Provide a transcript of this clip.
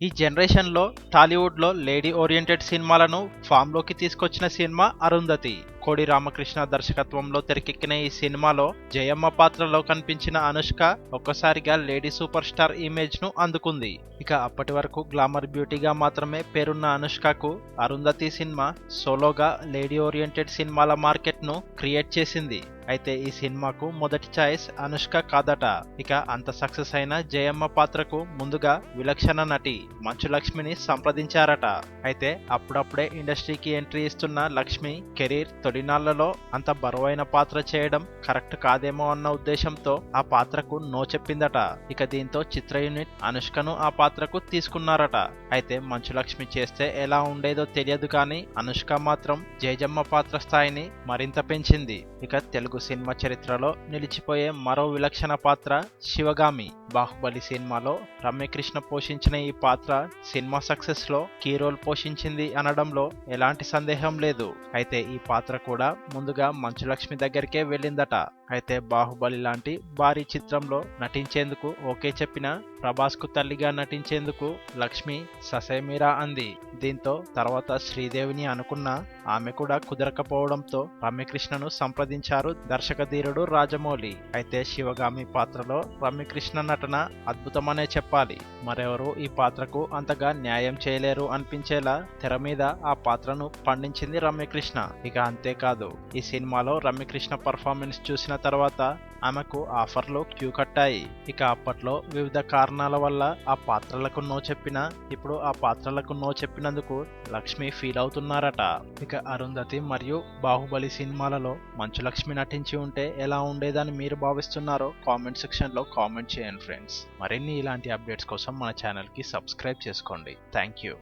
ఈ జనరేషన్లో టాలీవుడ్లో లేడీ ఓరియంటెడ్ సినిమాలను ఫామ్లోకి తీసుకొచ్చిన సినిమా అరుంధతి. కోడి రామకృష్ణ దర్శకత్వంలో తెరకెక్కిన ఈ సినిమాలో జయమ్మ పాత్రలో కనిపించిన అనుష్క ఒక్కసారిగా లేడీ సూపర్ స్టార్ ఇమేజ్ను అందుకుంది. ఇక అప్పటి వరకు గ్లామర్ బ్యూటీగా మాత్రమే పేరున్న అనుష్కకు అరుంధతి సినిమా సోలోగా లేడీ ఓరియంటెడ్ సినిమాల మార్కెట్ను క్రియేట్ చేసింది. అయితే ఈ సినిమాకు మొదటి ఛాయిస్ అనుష్క కాదట. ఇక అంత సక్సెస్ అయిన జయమ్మ పాత్రకు ముందుగా విలక్షణ నటి మంచు లక్ష్మిని సంప్రదించారట. అయితే అప్పుడప్పుడే ఇండస్ట్రీకి ఎంట్రీ ఇస్తున్న లక్ష్మి కెరీర్ తొలినాళ్ళలో అంత బరువైన పాత్ర చేయడం కరెక్ట్ కాదేమో అన్న ఉద్దేశంతో ఆ పాత్రకు నో చెప్పిందట. ఇక దీంతో చిత్ర యూనిట్ అనుష్కను ఆ పాత్రకు తీసుకున్నారట. అయితే మంచు లక్ష్మి చేస్తే ఎలా ఉండేదో తెలియదు కానీ అనుష్క మాత్రం జయజమ్మ పాత్ర స్థాయిని మరింత పెంచింది. ఇక తెలుగు సినిమా చరిత్రలో నిలిచిపోయే మరో విలక్షణ పాత్ర శివగామి. బాహుబలి సినిమాలో రమ్యకృష్ణ పోషించిన ఈ పాత్ర సినిమా సక్సెస్లో కీ రోల్ పోషించింది అనడంలో ఎలాంటి సందేహం లేదు. అయితే ఈ పాత్ర కూడా ముందుగా మంచులక్ష్మి దగ్గరికే వెళ్ళిందట. అయితే బాహుబలి లాంటి భారీ చిత్రంలో నటించేందుకు ఓకే చెప్పిన ప్రభాస్కు తల్లిగా నటించేందుకు లక్ష్మి ససేమిరా అంది. దీంతో తర్వాత శ్రీదేవిని అనుకున్న ఆమె కూడా కుదరకపోవడంతో రమ్యకృష్ణను సంప్రదించారు దర్శకధీరుడు రాజమౌళి. అయితే శివగామి పాత్రలో రమ్యకృష్ణ నటన అద్భుతమనే చెప్పాలి. మరెవరు ఈ పాత్రకు అంతగా న్యాయం చేయలేరు అనిపించేలా తెర మీద ఆ పాత్రను పండించింది రమ్యకృష్ణ. ఇక అంతేకాదు ఈ సినిమాలో రమ్యకృష్ణ పర్ఫార్మెన్స్ చూసిన తర్వాత ఆమెకు ఆఫర్లు క్యూ కట్టాయి. ఇక అప్పట్లో వివిధ కారణాల వల్ల ఆ పాత్రలకు నో చెప్పినా ఇప్పుడు ఆ పాత్రలకు నో చెప్పినందుకు లక్ష్మి ఫీల్ అవుతున్నారట. ఇక అరుంధతి మరియు బాహుబలి సినిమాలలో మంచు లక్ష్మి నటించి ఉంటే ఎలా ఉండేదని మీరు భావిస్తున్నారో కామెంట్ సెక్షన్లో కామెంట్ చేయండి ఫ్రెండ్స్. మరిన్ని ఇలాంటి అప్డేట్స్ కోసం మన ఛానల్కి సబ్స్క్రైబ్ చేసుకోండి. Thank you.